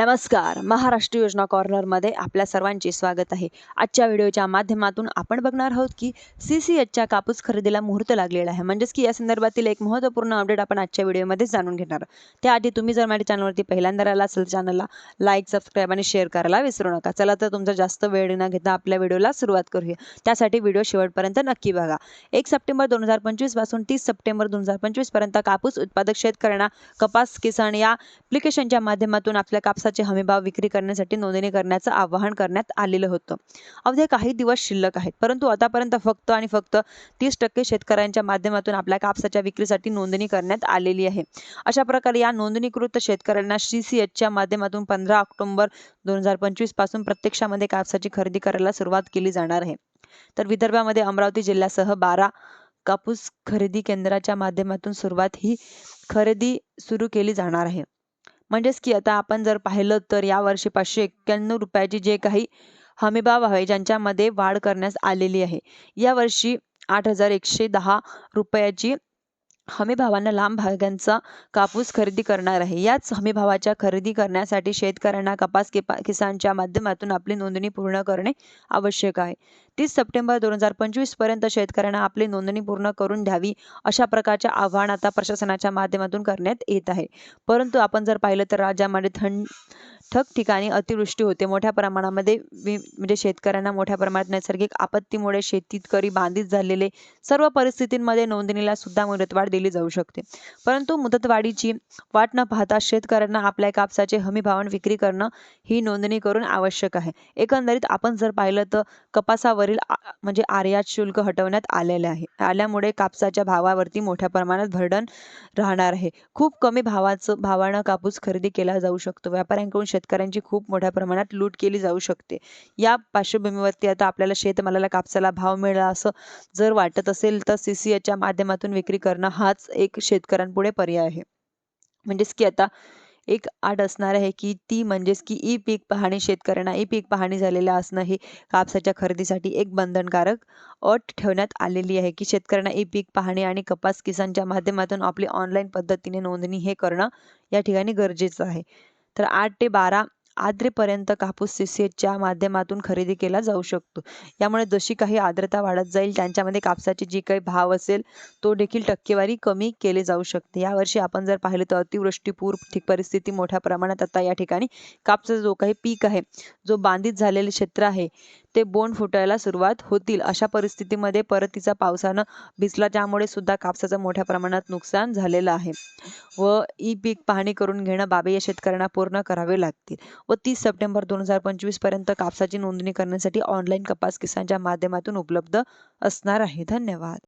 नमस्कार. महाराष्ट्र योजना कॉर्नरमध्ये आपल्या सर्वांचे स्वागत आहे. आजच्या व्हिडिओच्या माध्यमातून आपण बघणार आहोत की सी सी एचच्या कापूस खरेदीला मुहूर्त लागलेला आहे. म्हणजेच की या संदर्भातील एक महत्त्वपूर्ण अपडेट आपण आजच्या व्हिडिओमध्ये जाणून घेणार त्याआधी तुम्ही जर माझ्या चॅनलवरती पहिल्यांदा आला असेल चॅनलला लाईक सबस्क्राईब आणि शेअर करायला विसरू नका. चला तर तुमचा जास्त वेळ न घेता आपल्या व्हिडिओला सुरुवात करूया. त्यासाठी व्हिडिओ शेवटपर्यंत नक्की बघा. एक सप्टेंबर दोन हजार पंचवीसपासून तीस सप्टेंबर दोन हजार पंचवीसपर्यंत कापूस उत्पादक शेतकऱ्यांना कपास किसान या ॲप्लिकेशनच्या माध्यमातून आपल्या कापसाचे हमीभाव विक्री करण्यासाठी नोंदणी करण्याचं आवाहन करण्यात आलेलं होतं. अवघे काही दिवस शिल्लक आहेत परंतु आतापर्यंत फक्त आणि फक्त तीस टक्के शेतकऱ्यांच्या माध्यमातून आपल्या कापसाच्या विक्रीसाठी नोंदणी करण्यात आलेली आहे. अशा प्रकारे या नोंदणीकृत शेतकऱ्यांना सी सी एचच्या माध्यमातून पंधरा ऑक्टोबर दोन हजार पंचवीसपासून प्रत्यक्षामध्ये कापसाची खरेदी करायला सुरुवात केली जाणार आहे. तर विदर्भामध्ये अमरावती जिल्ह्यासह बारा कापूस खरेदी केंद्राच्या माध्यमातून सुरुवात ही खरेदी सुरू केली जाणार आहे. म्हणजेच की आता आपण जर पाहिलं तर यावर्षी पाचशे एक्क्याण्णव रुपयाची जे काही हमीभाव आहे ज्यांच्यामध्ये वाढ करण्यात आलेली आहे यावर्षी आठ हजार एकशे दहा रुपयाची हमीभावानं लांब भागांचा कापूस खरेदी करणार आहे. याच हमीभावाच्या खरेदी करण्यासाठी शेतकऱ्यांना कपास किपा किसानच्या माध्यमातून आपली नोंदणी पूर्ण करणे आवश्यक आहे. तीस सप्टेंबर दोन हजार पंचवीसपर्यंत शेतकऱ्यांना आपली नोंदणी पूर्ण करून द्यावी अशा प्रकारचे आव्हान आता प्रशासनाच्या माध्यमातून करण्यात येत आहे. परंतु आपण जर पाहिलं तर राज्यामध्ये थंड ठक ठिकाणी अतिवृष्टी होते. मोठ्या प्रमाणामध्ये वि म्हणजे शेतकऱ्यांना मोठ्या प्रमाणात नैसर्गिक आपत्तीमुळे शेतीतकरी बांधित झालेले सर्व परिस्थितींमध्ये नोंदणीला सुद्धा मुदतवाढ दिली जाऊ शकते. परंतु मुदतवाढीची वाट न पाहता शेतकऱ्यांना आपल्या कापसाचे हमी भावान विक्री करणं ही नोंदणी करून आवश्यक आहे. एकंदरीत आपण जर पाहिलं तर कपासावरील म्हणजे आर्यात शुल्क हटवण्यात आलेले आहे. आल्यामुळे कापसाच्या भावावरती मोठ्या प्रमाणात भरडण राहणार आहे. खूप कमी भावाचं भावानं कापूस खरेदी केला जाऊ शकतो. व्यापाऱ्यांकडून शेतकऱ्यांची खूप मोठ्या प्रमाणात लूट केली जाऊ शकते. या पार्श्वभूमीवरती आता आपल्याला शेतमालाला कापसाला भाव मिळाला असं जर वाटत असेल तर सी सी माध्यमातून विक्री करणं हाच एक शेतकऱ्यांपुढे पर्याय आहे. म्हणजेच की आता एक आठ असणार आहे की ती म्हणजेच की ई पीक पाहणी शेतकऱ्यांना ई पीक पाहणी झालेलं असणं हे कापसाच्या खरेदीसाठी एक बंधनकारक अट ठेवण्यात आलेली आहे की शेतकऱ्यांना ई पीक पाहणी आणि कपास किसानच्या माध्यमातून आपली ऑनलाईन पद्धतीने नोंदणी हे करणं या ठिकाणी गरजेचं आहे. तर आठ ते बारा आर्द्रेपर्यंत कापूस च्या माध्यमातून खरेदी केला जाऊ शकतो. यामुळे जशी काही आर्द्रता वाढत जाईल त्यांच्यामध्ये कापसाची जी काही भाव असेल तो देखील टक्केवारी कमी केले जाऊ शकते. यावर्षी आपण जर पाहिलं तर अतिवृष्टी पूर ठीक परिस्थिती मोठ्या प्रमाणात आता या ठिकाणी कापसाचा जो काही पीक आहे जो बांधित झालेले क्षेत्र आहे ते बोंड फुटायला सुरुवात होतील. अशा परिस्थितीमध्ये परतीचा पावसानं भिजला त्यामुळे सुद्धा कापसाचं मोठ्या प्रमाणात नुकसान झालेलं आहे. व ई पीक पाहणी करून घेणं बाबी या शेतकऱ्यांना पूर्ण करावे लागतील. व तीस सप्टेंबर दोन हजार पंचवीसपर्यंत कापसाची नोंदणी करण्यासाठी ऑनलाईन कपास किसानच्या माध्यमातून उपलब्ध असणार आहे. धन्यवाद.